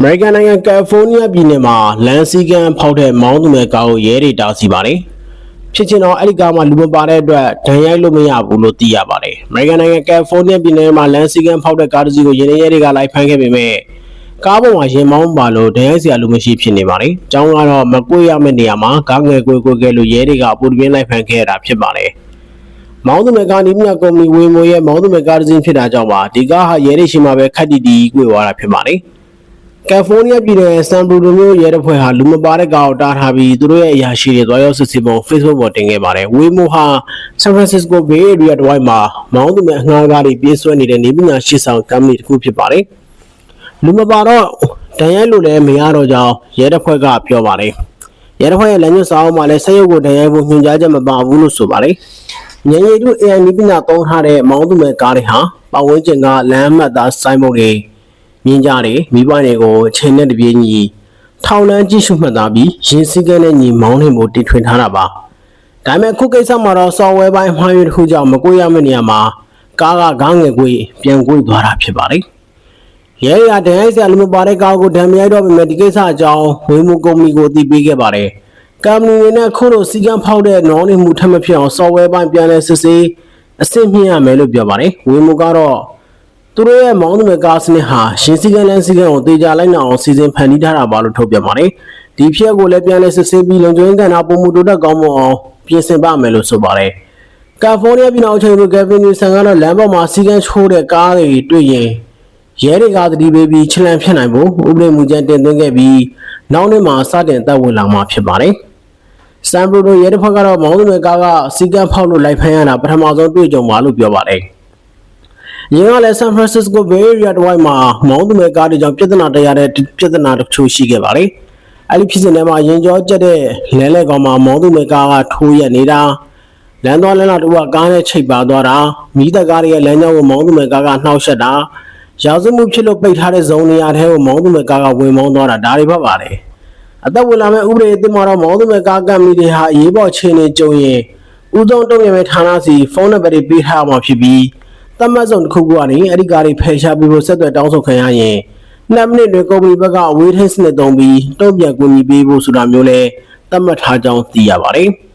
အမေရိကန်နိုင်ငံကယ်လီဖိုးနီးယားပြည်နယ်မှာလမ်းစည်းကမ်းဖောက်တဲ့မောင်းသူမဲ့ကားကိုရဲတွေတားဆီးပါတယ်။ဖြစ်ချင်တော့အဲ့ဒီကားမှာလူမပါတဲ့အတွက်ဒဏ်ရိုက်လို့မရဘူးလို့သိရပါတယ်။အမေရိကန်နိုင်ငံကယ်လီဖိုးနီးယားပြည်နယ်မှာလမ်းစည်းကမ်းဖောက်တဲ့ကားတစ်စီးကိုရဲရဲတွေကလိုက်ဖမ်းခဲ့ပေမဲ့ကားပေါ်မှာရင်မောင်းပါလို့ဒဏ်ရိုက်စရာလူမရှိဖြစ်နေပါတယ်။အကြောင်းကတော့မကွေ့ရမယ့်နေရာမှာကားငယ်ကွေ့ကွေ့ကဲလို့ရဲတွေကအပူတပြင်းလိုက်ဖမ်းခဲ့ရတာဖြစ်ပါတယ်။မောင်းသူမဲ့ကားနီးမြကုမ္ပဏီဝေမိုရဲ့မောင်းသူမဲ့ကားတစ်စင်းဖြစ်တာကြောင့်ပါဒီကားဟာရဲတွေရှိမှပဲခက်တီတီကွေသွားတာဖြစ်ပါတယ် ကယ်လီဖိုးနီးယားပြည်နယ်ဆန်ဘရူဒိုမြို့ရဲတပ်ဖွဲ့ဟာလူမပါတဲ့ကားကိုတားထားပြီးသူတို့ရဲ့အရာရှိတွေသွားရောက်စစ်ဆေးပုံ Facebook ပေါ်တင်ခဲ့ပါတယ်ဝေမိုဟာဆန်ဖရန်စစ္စကိုဘေးအေရီးယားတစ်ဝိုက်မှာမောင်းသူမဲ့အငှားကားတွေပြေးဆွဲနေတဲ့နေပညာရှိဆောင်ကမ္ပဏီတစ်ခုဖြစ်ပါတယ်လူမပါတော့တန်ရိုက်လို့လည်းမရတော့ကြောင်းရဲတပ်ဖွဲ့ကပြောပါတယ်ရဲတပ်ဖွဲ့ရဲ့လမ်းညွှန်စာအုပ်မှာလည်းဆက်ရုပ်ကိုတန်ရိုက်ဖို့ညွှန်ကြားချက်မပါဘူးလို့ဆိုပါတယ်ညင်ရည်တို့ AI နိပညာသုံးထားတဲ့မောင်းသူမဲ့ကားတွေဟာပတ်ဝန်းကျင်ကလမ်းမှတ်သားစိုင်းမုတ်တွေ မြင်းကြတွေမိဘတွေကိုအချိန်နဲ့တပြေးညီထောင်လန်းကြည့်ရှုမှတ်သားပြီးရင်းစည်းကမ်းနဲ့ညီမောင်းနေမှုတည်ထွင်ထားတာပါဒါပေမဲ့ခုကိစ္စမှာတော့ software ပိုင်းအမှားယွင်းတစ်ခုကြောင့်မကွေးရမယ့်နေရာမှာကားကကားငယ်ကွေးပြန်ကွေးသွားတာဖြစ်ပါတယ်ရဲရဒဏ်ရိုက်ဆရာလူမပါတဲ့ကားကိုဒဏ်မရိုက်တော့ပေမဲ့ဒီကိစ္စအကြောင်းဝေမှုကုမ္ပဏီကိုသိပေးခဲ့ပါတယ်။ကမ္ပဏီတွေနဲ့ခုလိုစီကံဖောက်တဲ့နောင်နေမှုထပ်မဖြစ်အောင် software ပိုင်းပြန်လဲစစ်ဆေးအဆင့်မြင့်ရမယ်လို့ပြောပါတယ်။ဝေမူကတော့ သူတို့ရဲ့မောင်းသူမဲ့ကားစနစ်ဟာရှင်းစည်းကမ်းလမ်းစည်းကမ်းကိုတေချာလိုက်နာအောင်စီစဉ်ဖန်တီးထားတာပါလို့ထုတ်ပြန်ပါတယ်။ဒီဖြစ်ကိုလည်းပြန်လဲစစ်ဆေးပြီးလုံခြုံရေးကဏ္ဍပုံမှုတိုးတက်ကောင်းမွန်အောင်ပြင်ဆင်ပါမယ်လို့ဆိုပါတယ်။ကယ်လီဖိုးနီးယားပြည်နယ်အုပ်ချုပ်ရေးကယ်ဗင်နီဆန်ကတော့လမ်းပေါ်မှာစီကံချိုးတဲ့ကားတွေတွေ့ရင်ရဲတွေကသတိပေးပြီးချလန်ဖြတ်နိုင်ဖို့ဥပဒေမူကြမ်းတင်သွင်းခဲ့ပြီးနောက်နေ့မှာစတင်တပ်ဝင်လာမှာဖြစ်ပါတယ်။စန်ဘရူဒိုရဲတပ်ဖွဲ့ကတော့မောင်းသူမဲ့ကားကစီကံဖောက်လို့လိုက်ဖမ်းရတာပထမဆုံးတွေ့ကြုံပါလို့ပြောပါတယ်။ ရင်းကလည်းဆန်ဖရန်စစ္စကိုဘေးရီးယားတစ်ဝိုက်မှာမောင်းသူမဲ့ကားတွေကြောင့်ပြဿနာတရားတဲ့ပြဿနာတချို့ရှိခဲ့ပါတယ်။အဲဒီဖြစ်စဉ်ထဲမှာရင်ကျော်ကျက်တဲ့လဲလဲကောင်မှာမောင်းသူမဲ့ကားကထိုးရက်နေတာလမ်းသွားလမ်းလာတူကကားနဲ့ချိတ်ပါသွားတာမိသက်ကားတွေရဲ့လမ်းကြောင်းကိုမောင်းသူမဲ့ကားကနှောက်ယှက်တာရာဇဝမှုဖြစ်လို့ပိတ်ထားတဲ့ဇုံနေရာထဲကိုမောင်းသူမဲ့ကားကဝင်မောင်းသွားတာဒါတွေပဲပါတယ်။အသက်ဝင်လာမဲ့ဥပဒေအသစ်မှာတော့မောင်းသူမဲ့ကားကံမီတွေဟာအရေးပေါ်အခြေအနေကြုံရင်ဥဆုံးတုံ့ပြန်မဲ့ဌာနစီဖုန်းနံပါတ်တွေပေးထားမှာဖြစ်ပြီး သတ်မှတ်ဆုံးတစ်ခုခုကနေအဲ့ဒီကားတွေဖယ်ရှားပြီးဖို့ဆက်သွယ်တောင်းဆိုခံရရင်2မိနစ်တွင်ကုမ္ပဏီဘက်ကအဝေးထိန်းစနစ်သုံးပြီးတုံ့ပြန်ကူညီပေးဖို့ဆိုတာမျိုးလဲသတ်မှတ်ထားကြောင်းသိရပါတယ်။